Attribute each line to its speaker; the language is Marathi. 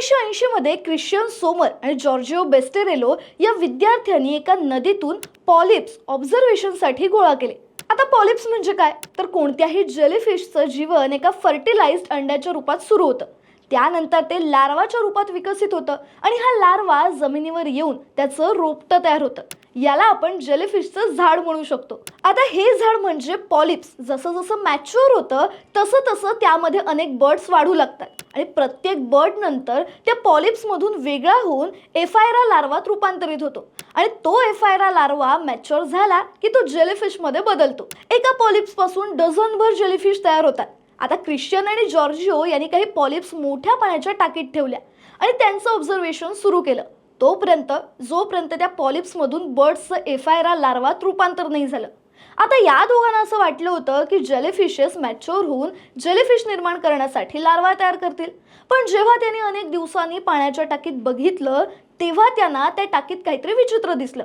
Speaker 1: एकोणीसशे ऐंशी मध्ये क्रिश्चियन सोमर आणि जॉर्जिओ बेस्टेरेलो या विद्यार्थ्यांनी एका नदीतून पॉलिप्स ऑब्झर्वेशनसाठी गोळा केले. आता पॉलिप्स म्हणजे काय? तर कोणत्याही जेलीफिशचं जीवन एका फर्टिलाइज्ड अंड्याच्या रूपात सुरू होतं. त्यानंतर ते लार्वाच्या रूपात विकसित होतं आणि हा लार्वा जमिनीवर येऊन त्याचं रोपटं तयार होतं. याला आपण जेलीफिशचं झाड म्हणू शकतो. आता हे झाड म्हणजे पॉलिप्स जसं जसं मॅच्युअर होतं तसं तसं त्यामध्ये अनेक बर्ड्स वाढू लागतात. आणि प्रत्येक बर्ड नंतर त्या पॉलिप्समधून वेगळा होऊन एफायरा लार्वात रूपांतरित होतो. आणि तो एफायरा लार्वा मॅच्युअर झाला की तो जेलीफिशमध्ये बदलतो. एका पॉलिप्सपासून डझनभर जेलीफिश तयार होतात. आता क्रिश्चियन आणि जॉर्जिओ यांनी काही पॉलिप्स मोठ्या पाण्याच्या टाकीत ठेवल्या. आणि त्यांचं ऑब्झर्वेशन सुरू केलं. तोपर्यंत जोपर्यंत त्या पॉलिप्समधून बर्ड्सचं एफायरा लार्वात रूपांतर नाही झालं. आता या दोघांना असं वाटलं होतं की जेलीफिशेस मॅच्युअर होऊन जेलीफिश निर्माण करण्यासाठी लार्वा तयार करतील. पण जेव्हा त्यांनी अनेक दिवसांनी पाण्याच्या टाकीत बघितलं तेव्हा त्यांना त्या टाकीत काहीतरी विचित्र दिसलं.